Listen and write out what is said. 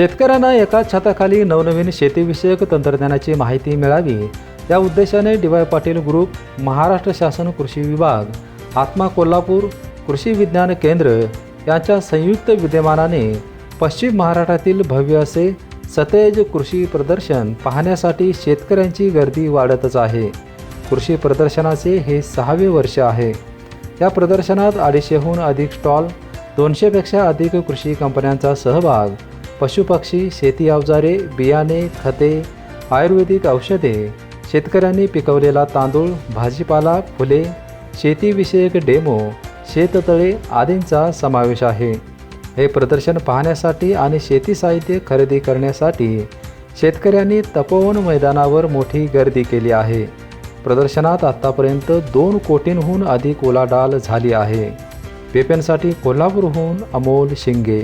शेतकऱ्यांना एकाच छताखाली नवनवीन शेतीविषयक तंत्रज्ञानाची माहिती मिळावी या उद्देशाने D Y Patil group Maharashtra शासन कृषी विभाग आत्मा कोल्हापूर कृषी विज्ञान केंद्र यांच्या संयुक्त विद्यमानाने पश्चिम महाराष्ट्रातील भव्य असे सतेज कृषी प्रदर्शन पाहण्यासाठी शेतकऱ्यांची गर्दी वाढतच आहे. कृषी प्रदर्शनाचे हे सहावे वर्ष आहे. या प्रदर्शनात अडीचशेहून अधिक स्टॉल दोनशेपेक्षा अधिक कृषी कंपन्यांचा सहभाग पशुपक्षी शेती अवजारे बियाणे खते आयुर्वेदिक औषधे शेतकऱ्यांनी पिकवलेला तांदूळ भाजीपाला फुले शेतीविषयक डेमो शेततळे आदींचा समावेश आहे. हे प्रदर्शन पाहण्यासाठी आणि शेती साहित्य खरेदी करण्यासाठी शेतकऱ्यांनी तपोवन मैदानावर मोठी गर्दी केली आहे. प्रदर्शनात आत्तापर्यंत दोन कोटींहून अधिक उलाढाल झाली आहे. पेपेनसाठी कोल्हापूरहून अमोल शिंगे